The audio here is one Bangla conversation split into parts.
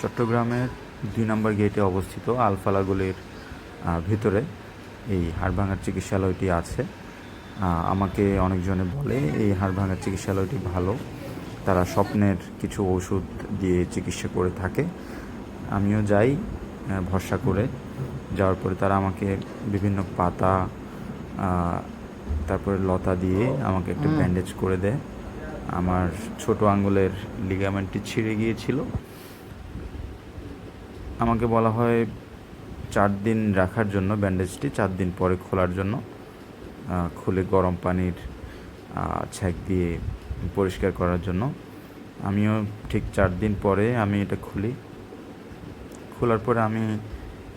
চট্টগ্রামের দুই নম্বর গেটে অবস্থিত আলফালাগুলির ভিতরে এই হাড়ভাঙার চিকিৎসালয়টি আছে। আমাকে অনেকজনে বলে এই হাড়ভাঙার চিকিৎসালয়টি ভালো। তারা স্বপ্নের কিছু ওষুধ দিয়ে চিকিৎসা করে থাকে। আমিও যাই ভরসা করে। যাওয়ার পরে তারা আমাকে বিভিন্ন পাতা তারপরে লতা দিয়ে আমাকে একটা ব্যান্ডেজ করে দেয়। আমার ছোট আঙ্গুলের লিগামেন্টটি ছিঁড়ে গিয়েছিল। আমাকে বলা হয় চার দিন রাখার জন্য ব্যান্ডেজটি চার দিন পরে খোলার জন্য। খুলে গরম পানির ছ্যাঁক দিয়ে পরিষ্কার করার জন্য। আমিও ঠিক চার দিন পরে আমি এটা খুলি। খোলার পরে আমি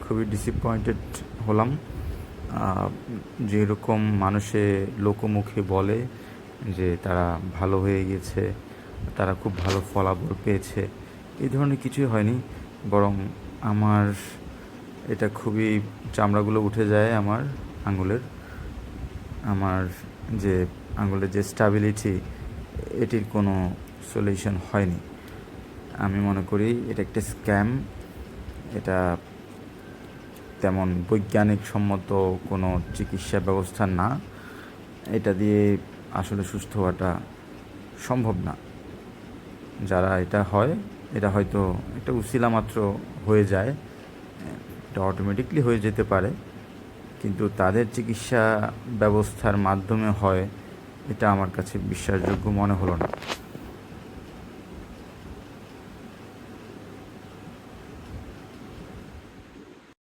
খুবই ডিসঅ্যাপয়েন্টেড হলাম। যেরকম মানুষে লোকমুখে বলে যে তারা ভালো হয়ে গেছে, তারা খুব ভালো ফলাফল পেয়েছে, এই ধরনের কিছুই হয়নি। বরং আমার এটা খুবই চামড়াগুলো উঠে যায় আমার আঙুলের। আমার যে আঙুলের যে স্টাবিলিটি এটির কোনো সলিউশন হয়নি। আমি মনে করি এটা একটা স্ক্যাম এটা তেমন বৈজ্ঞানিক সম্মত কোনো চিকিৎসা ব্যবস্থা না। এটা দিয়ে আসলে সুস্থ হওয়াটা সম্ভব না। যারা এটা হয় এটা হয়তো একটা উসিলা মাত্র হয়ে যায়, এটা অটোমেটিকলি হয়ে যেতে পারে, কিন্তু তাদের চিকিৎসা ব্যবস্থার মাধ্যমে হয়, এটা আমার কাছে বিশ্বাসযোগ্য মনে হলো না।